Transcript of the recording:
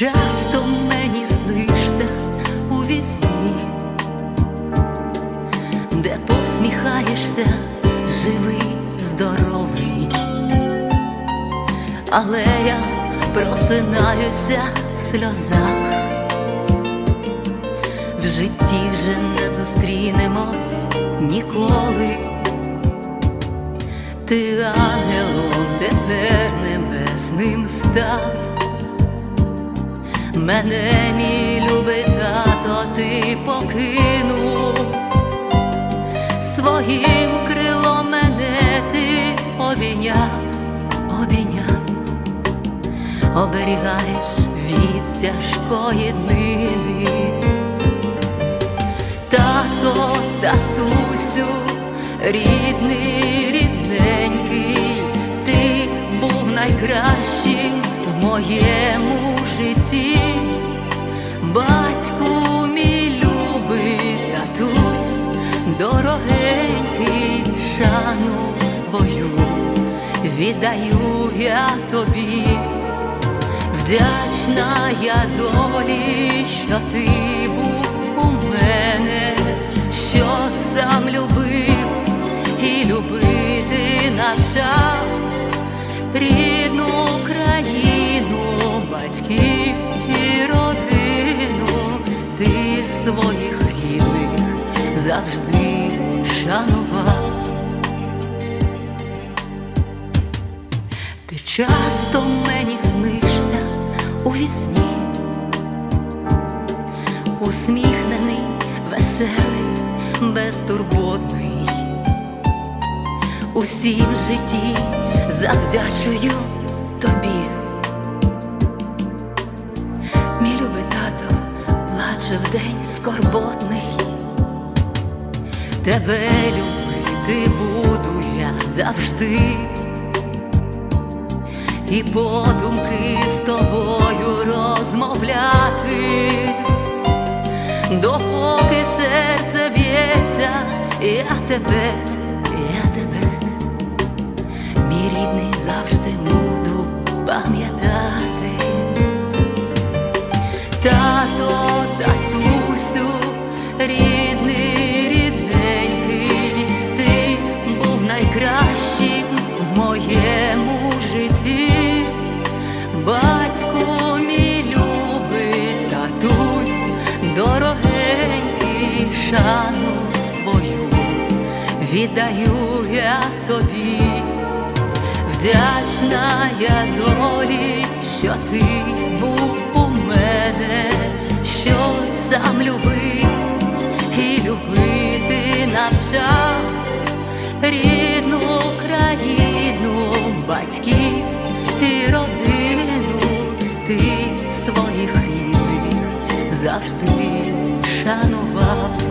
часто мені снишся у вісні, де посміхаєшся, живий, здоровий, але я просинаюся в сльозах. В житті вже не зустрінемось ніколи. Ти ангелом тепер небесним став. Мене, мій любий тато, ти покинув, своїм крилом мене ти обійняв, обійняв, оберігаєш від тяжкої днини. Тато, татусю, рідний, рідненький, ти був найкращим в моєму житті, батьку мій любий татусь, дорогенький, шану свою віддаю я тобі. Вдячна я долі, що ти був своїх рідних завжди шанував. Ти часто мені снишся у вісні, усміхнений, веселий, безтурботний. Усім житті завдячую тобі. Вдень скорботний. Тебе любити буду я завжди. І подумки з тобою розмовляти, допоки серце б'ється, я тебе, я тебе, мій рідний завжди шану свою віддаю я тобі. Вдячна я долі, що ти був у мене, що сам любив і любити навчав рідну країну, батьків і родину, ти своїх рідних завжди шанував.